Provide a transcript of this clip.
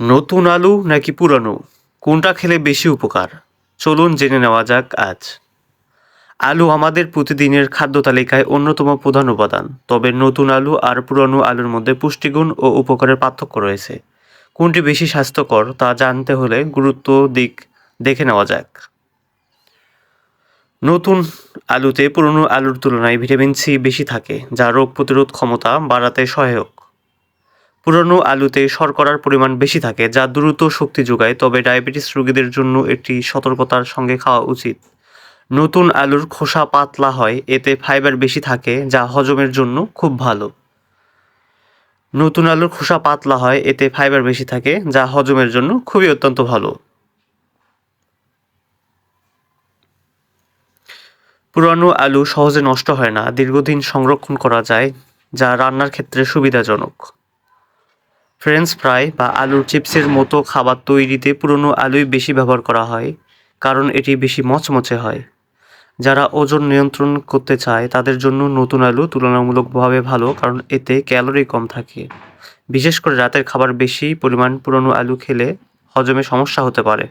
নতুন আলু নাকি পুরানো? কোনটা খেলে বেশি উপকার? চলুন জেনে নেওয়া যাক আজ। আলু আমাদের প্রতিদিনের খাদ্য তালিকায় অন্যতম প্রধান উপাদান। তবে নতুন আলু আর পুরনো আলুর মধ্যে পুষ্টিগুণ ও উপকারের পার্থক্য রয়েছে। কোনটি বেশি স্বাস্থ্যকর তা জানতে হলে গুরুত্ব দিক দেখে নেওয়া যাক। নতুন আলুতে পুরনো আলুর তুলনায় ভিটামিন সি বেশি থাকে, যা রোগ প্রতিরোধ ক্ষমতা বাড়াতে সহায়ক। পুরনো আলুতে শর্করার পরিমাণ বেশি থাকে, যা দ্রুত শক্তি যোগায়, তবে ডায়াবেটিস রোগীদের জন্য এটি সতর্কতার সঙ্গে খাওয়া উচিত। নতুন আলুর খোসা পাতলা হয়, এতে ফাইবার বেশি থাকে, যা হজমের জন্য খুব ভালো। নতুন আলুর খোসা পাতলা হয়, এতে ফাইবার বেশি থাকে, যা হজমের জন্য খুবই অত্যন্ত ভালো। পুরানো আলু সহজে নষ্ট হয় না, দীর্ঘদিন সংরক্ষণ করা যায়, যা রান্নার ক্ষেত্রে সুবিধাজনক। ফ্রেঞ্চ ফ্রাই বা আলুর চিপসের মতো খাবার তৈরিতে পুরনো আলুই বেশি ব্যবহার করা হয়, কারণ এটি বেশি মচমচে হয়। যারা ওজন নিয়ন্ত্রণ করতে চায়, তাদের জন্য নতুন আলু তুলনামূলকভাবে ভালো, কারণ এতে ক্যালোরি কম থাকে। বিশেষ করে রাতের খাবার বেশি পরিমাণ পুরনো আলু খেলে হজমে সমস্যা হতে পারে।